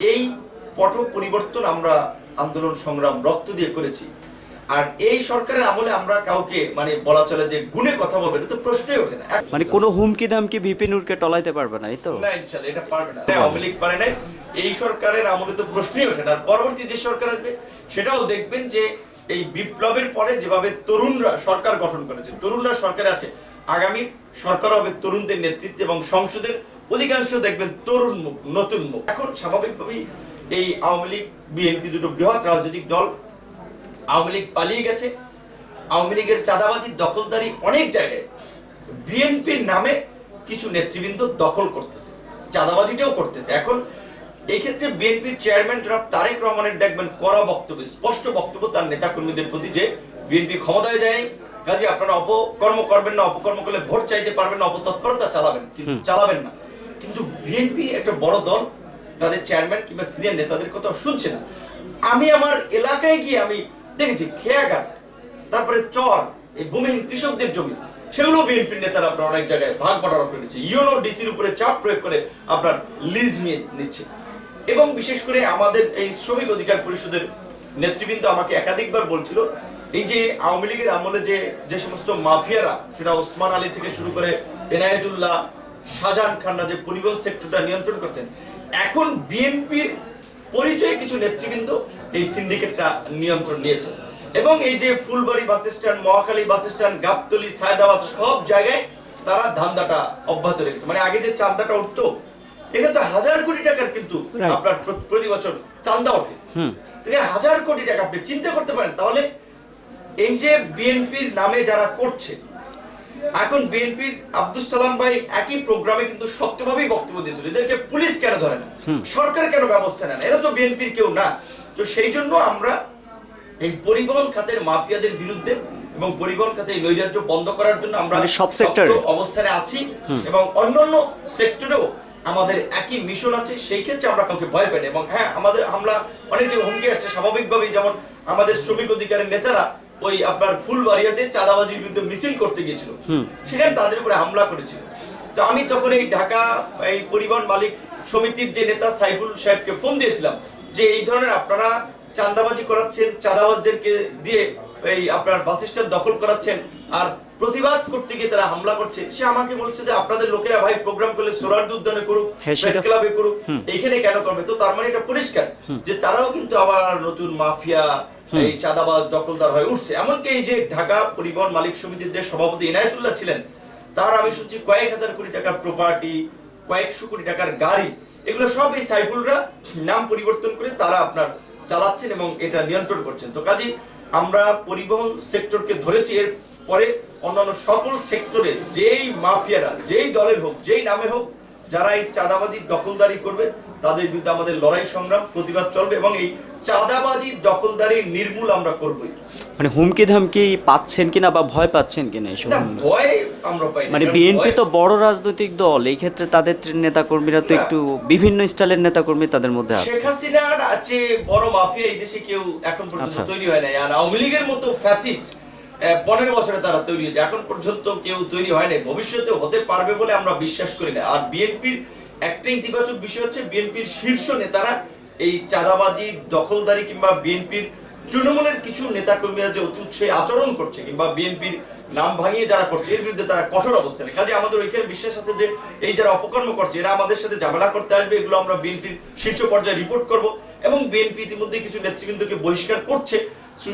এই পট পরিবর্তন আমরা আন্দোলন সংগ্রাম রক্ত দিয়ে করেছি। আর এই সরকারের আমলে আমরা কাউকে মানে বলা চলে যে গুণে কথা বলবে এটা তো প্রশ্নই ওঠে না। মানে কোনো হুমকি দামকি বিপিনুরকে টলাইতে পারবে না এই তো? না ইনশাল্লাহ এটা পারবে না। আওয়ামী লীগ পারে নাই। এই সরকারের আমলে তো প্রশ্নই ওঠে না। আর পরবর্তী যে সরকার আসবে সেটাও দেখবেন যে এই বিপ্লবের পরে যেভাবে তরুণরা সরকার গঠন করেছে তরুণরা সরকারে আছে। আগামী সরকার হবে তরুণদের নেতৃত্বে এবং সংসদের অধিকাংশ দেখবেন তরুণ মুখ নতুন মুখ। এখন স্বাভাবিকভাবেই এই আওয়ামী লীগ বিএনপি দুটো বৃহৎ রাজনৈতিক দল আওয়ামী লীগ পালিয়ে গেছে। আওয়ামী লীগের চাঁদাবাজি দখলদারি অনেক জায়গায় বিএনপির নামে কিছু নেতৃবৃন্দ দখল করতেছে চাঁদাবাজিটাও করতেছে। এখন এই ক্ষেত্রে বিএনপির চেয়ারম্যান জনাব তারেক রহমানের দেখবেন কড়া বক্তব্য স্পষ্ট বক্তব্য তার নেতাকর্মীদের প্রতি যে বিএনপি ক্ষমতায় যায়নি কাজে আপনারা অপকর্ম করবেন না অপকর্ম করলে ভোট চাইতে পারবেন না অপতৎপরতা চালাবেন কিন্তু চালাবেন না। কিন্তু বিএনপি একটা বড় দল, তাদের চেয়ারম্যান কিংবা সিনিয়র নেতাদের কথা শুনছে না। আমি আমার এলাকায় গিয়ে আমি দেখেছি খেয়াঘাট, তারপরে চর, এই ভূমিহীন কৃষকদের জমি সেগুলো বিএনপির নেতারা আপনার অনেক জায়গায় ভাগ বাটোয়ারা করে নিচ্ছে। ইউনো ডিসির উপরে চাপ প্রয়োগ করে আপনার লিজ নিয়ে নিচ্ছে। এবং বিশেষ করে আমাদের এই শ্রমিক অধিকার পরিষদের নেতৃবৃন্দ আমাকে একাধিকবার বলছিল, এই যে আওয়ামী লীগের আমলে যে যে সমস্ত মাফিয়ারা, সেটা ওসমান আলী থেকে শুরু করে এনায়েতুল্লাহ শাহজাহান খান্না যে পরিবহন সেক্টরটা নিয়ন্ত্রণ করতেন এখন বিএনপির পরিচয়ে কিছু নেতৃবৃন্দ এই সিন্ডিকেটটা নিয়ন্ত্রণ নিয়েছে। এবং এই যে Phulbari bus stand Mohakhali bus stand Gabtoli Saidabad সব জায়গায় তারা ধান্দাটা অব্যাহত রেখেছে। মানে আগে যে চান্দাটা উঠতো এখানে তো হাজার কোটি টাকার কিন্তু আপনার প্রতি বছর চান্দা ওঠে। হাজার কোটি টাকা আপনি চিন্তা করতে পারেন তাহলে এই যে বিএনপির নামে যারা করছে এখন বিএনপির আব্দুল সালাম ভাই একই প্রোগ্রামে কিন্তু শক্তভাবেই বক্তব্য দিয়েছিল। এদেরকে পুলিশ কেন ধরে না? সরকার কেন ব্যবস্থা নেয় না? এরা তো বিএনপির কেউ না। তো সেই জন্য আমরা এই পরিবহন খাতের মাফিয়াদের বিরুদ্ধে এবং পরিবহন খাতে এই নৈরাজ্য বন্ধ করার জন্য আমরা মানে সব সেক্টরে? অবস্থানে আছি এবং অন্যান্য সেক্টরেও আমাদের একই মিশন আছে। সেই ক্ষেত্রে আমরা কাউকে ভয় পাই না। এবং হ্যাঁ আমাদের আমরা অনেক যে হুমকি আসছে। স্বাভাবিকভাবেই যেমন আমাদের শ্রমিক অধিকারের নেতারা ওই আপনার ফুলবাড়িয়াতে চাঁদাবাজির বিরুদ্ধে মিছিল করতে গিয়েছিল। সেখানে তাদের উপরে হামলা করেছিল। তো আমি তখন এই ঢাকা এই পরিবহন মালিক সমিতির যে নেতা সাইফুল সাহেবকে ফোন দিয়েছিলাম যে এই ধরনের আপনারা চাঁদাবাজি করাচ্ছেন চাঁদাবাজদেরকে দিয়ে এই আপনার বাস স্ট্যান্ড দখল করাচ্ছেন আর প্রতিবাদ করতে গিয়ে তারা হামলা করছে। সে আমাকে বলছে যে আপনাদের লোকেরা ভাই প্রোগ্রাম করলে সোলার উদ্যানে করুক হ্যাঁ, প্রেস ক্লাবে করুক এইখানে কেন করবে? তো তার মানে এটা পরিষ্কার যে তারাও কিন্তু আবার নতুন মাফিয়া এই চাঁদাবাজ দখলদার হয়ে উঠছে। এমনকি এই যে ঢাকা পরিবহন মালিক সমিতির যে সভাপতি ইনায়তুল্লাহ ছিলেন, তার আমি শুনছি কয়েক হাজার কোটি টাকার প্রপার্টি কয়েকশো কোটি টাকার গাড়ি, এগুলো সব এই সাইফুলরা নাম পরিবর্তন করে তারা আপনার চালাচ্ছেন এবং এটা নিয়ন্ত্রণ করছেন। তো কাজে, আমরা পরিবহন সেক্টরকে ধরেছি, এর পরে অন্যান্য সকল সেক্টরে যেই মাফিয়ারা, যেই দলের হোক, যেই নামে হোক, যারা এই চাঁদাবাজি দখলদারি করবে তাদের বিরুদ্ধে আমাদের লড়াই সংগ্রাম প্রতিবাদ চলবে এবং এই চাঁদাবাজি দখলদারি নির্মূল আমরা করবই। মানে হুমকি ধামকি পাচ্ছেন কিনা বা ভয় পাচ্ছেন কিনা এসব না ভয় আমরা পাই মানে বিএনপি তো বড় রাজনৈতিক দল এই ক্ষেত্রে তাদের নেতাকর্মীরা তো একটু বিভিন্ন স্টাইলের নেতাকর্মী তাদের মধ্যে আছে। শেখ হাসিনার আছে বড় মাফিয়া এই দেশে কেউ এখন পর্যন্ত আচ্ছা। তৈরি হয় নাই আর আওয়ামী লীগের মতো ফ্যাসিস্ট পনেরো বছরে তারা তৈরি হয়েছে এখন পর্যন্ত কেউ তৈরি হয় নাই ভবিষ্যতে হতে পারবে বলে আমরা বিশ্বাস করি না আর বিএনপির একটা ইতিবাচক বিষয় হচ্ছে বিএনপির শীর্ষ নেতারা এই চাঁদাবাজি, দখলদারি কিংবা বিএনপির তৃণমূলের কিছু নেতাকর্মীরা যে অতি উৎসাহী আচরণ করছে কিংবা বিএনপির নাম ভাঙিয়ে যারা করছে, এর বিরুদ্ধে তারা কঠোর অবস্থানে কাজে আমাদের ওইখানে বিশ্বাস আছে যে এই যারা অপকর্ম করছে, এরা আমাদের সাথে ঝামেলা করতে আসবে, এগুলো আমরা বিএনপির শীর্ষ পর্যায়ে রিপোর্ট করব এবং বিএনপি ইতিমধ্যে কিছু নেতৃবৃন্দকে বহিষ্কার করছে।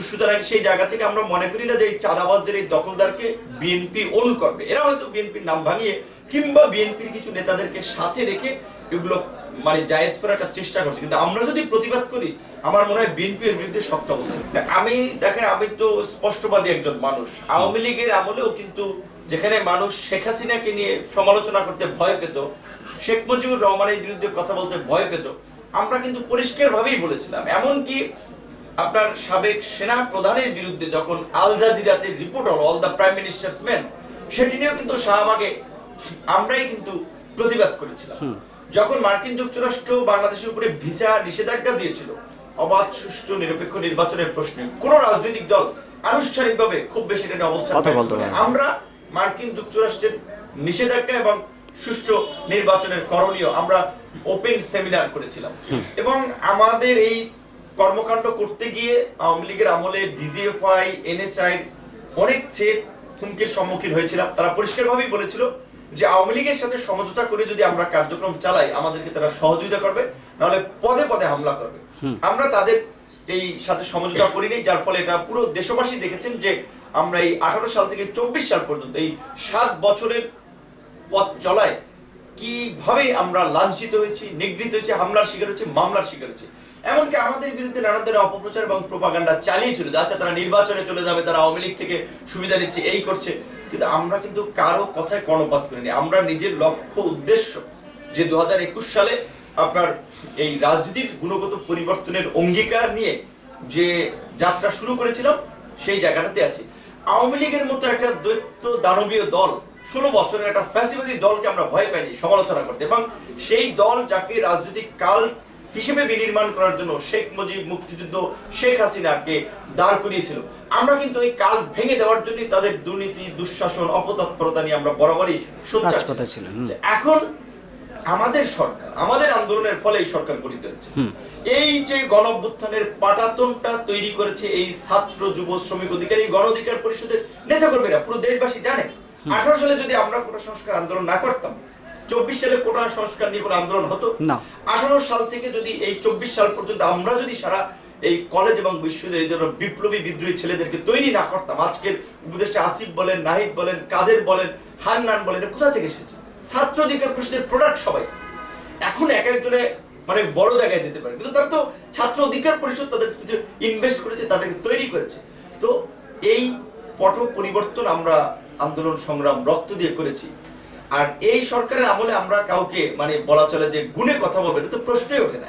সুতরাং সেই জায়গা থেকে আমরা মনে করি না যে এই চাঁদাবাজদের, এই দখলদারকে বিএনপি ওন করবে এরা হয়তো বিএনপির নাম ভাঙিয়ে কিংবা বিএনপির কিছু নেতাদেরকে সাথে রেখে এগুলো মানে জায়েজ করার একটা চেষ্টা করছে। কিন্তু আমরা যদি প্রতিবাদ করি, আমার মনে হয় বিএনপি এর বিরুদ্ধে শক্ত অবস্থা আমি, দেখেন, আমি তো স্পষ্টবাদী একজন মানুষ। আওয়ামী লীগের আমলেও কিন্তু যেখানে মানুষ শেখ হাসিনাকে নিয়ে সমালোচনা করতে ভয় পেত, শেখ মুজিবুর রহমানের বিরুদ্ধে কথা বলতে ভয় পেত, আমরা কিন্তু পরিষ্কারভাবেই বলেছিলাম। এমনকি আপনার সাবেক সেনা প্রধানের বিরুদ্ধে যখন আল জাজিরাতে রিপোর্ট হলো all the prime minister's man সেটি নিয়েও কিন্তু শাহবাগে আমরাই কিন্তু প্রতিবাদ করেছিলাম। যখন মার্কিন যুক্তরাষ্ট্র বাংলাদেশের উপরে ভিসা নিষেধাজ্ঞা দিয়েছিল অবাধ সুষ্ঠু নিরপেক্ষ নির্বাচনের প্রশ্নে কোন রাজনৈতিক দল আনুষ্ঠানিকভাবে খুব বেশি এটা অবস্থান। আমরা মার্কিন যুক্তরাষ্ট্রের নিষেধাজ্ঞা এবং সুষ্ঠু নির্বাচনের করণীয় আমরা ওপেন সেমিনার করেছিলাম। এবং আমাদের এই কর্মকাণ্ড করতে গিয়ে আওয়ামী লীগের আমলে ডিজিএফআই এনএসআই অনেক চেট হুমকির সম্মুখীন হয়েছিলাম তারা পরিষ্কারভাবেই বলেছিল যে আওয়ামী লীগের সাথে সমঝোতা করে যদি আমরা কার্যক্রম চালাই আমাদেরকে তারা সহযোগিতা করবে নাহলে পদে পদে হামলা করবে। আমরা তাদের এই সাথে সমঝোতা করিনি যার ফলে এটা পুরো দেশবাসী দেখেছেন যে আমরা এই আঠারো সাল থেকে চব্বিশ সাল পর্যন্ত এই সাত বছরের পথ চলায় কীভাবে আমরা লাঞ্ছিত হয়েছি নিগৃহীত হয়েছি হামলার শিকার হয়েছি মামলার শিকার হয়েছি। এমনকি আমাদের বিরুদ্ধে নানা ধরনের অপপ্রচার এবং প্রোপাগান্ডা চালিয়েছিল যে আচ্ছা তারা নির্বাচনে চলে যাবে তারা আওয়ামী লীগ থেকে সুবিধা নিচ্ছে এই করছে। কিন্তু আমরা কিন্তু কারও কথায় কর্ণপাত করিনি। আমরা নিজের লক্ষ্য, উদ্দেশ্য যে দু হাজার একুশ সালে আপনার এই রাজনীতির গুণগত পরিবর্তনের অঙ্গীকার নিয়ে যে যাত্রা শুরু করেছিলাম, সেই জায়গাটাতে আছি। আওয়ামী লীগের মতো একটা দৈত্য দানবীয় দল, ষোলো বছরের একটা ফ্যাসিবাদী দলকে আমরা ভয় পাইনি, সমালোচনা করতে। এবং সেই দল যাকে রাজনৈতিক কাল হিসেবে বিনির্মাণ করার জন্য শেখ মুজিব মুক্তিযুদ্ধ শেখ হাসিনাকে দাঁড় করিয়েছিল। আমরা কিন্তু এই কাল ভেঙে দেওয়ার জন্য তাদের দুর্নীতি দুঃশাসন অপতৎপরতা নিয়ে আমরা বরাবরই। এখন আমাদের সরকার আমাদের আন্দোলনের ফলে এই সরকার গঠিত হয়েছে। এই যে গণ অভ্যুত্থানের পাটাতনটা তৈরি করেছে এই ছাত্র যুব শ্রমিক অধিকার এই গণ অধিকার পরিষদের নেতাকর্মীরা পুরো দেশবাসী জানে। আঠারো সালে যদি আমরা কোটা সংস্কার আন্দোলন না করতাম চব্বিশ সালে কোটা সংস্কার নিয়ে কোনো আন্দোলন হতো? না। আঠারো সাল থেকে যদি এই চব্বিশ সাল পর্যন্ত আমরা যদি সারা এই কলেজ এবং বিশ্ববিদ্যালয়ের জন্য বিপ্লবী বিদ্রোহী ছেলেদেরকে তৈরি না করতাম আজকের উপদেষ্টা আসিফ বলেন নাহিদ বলেন কাদের বলেন হান্নান বলেন এটা কোথা থেকে এসেছে? ছাত্র অধিকার পরিষদের প্রোডাক্ট সবাই। এখন এক একজনে মানে বড় জায়গায় যেতে পারে। কিন্তু তারা তো ছাত্র অধিকার পরিষদ তাদের ইনভেস্ট করেছে তাদেরকে তৈরি করেছে। তো এই পট পরিবর্তন আমরা আন্দোলন সংগ্রাম রক্ত দিয়ে করেছি। আর এই সরকারের আমলে আমরা কাউকে মানে বলা চলে যে গুণে কথা বলবে, এটা তো প্রশ্নই ওঠে না।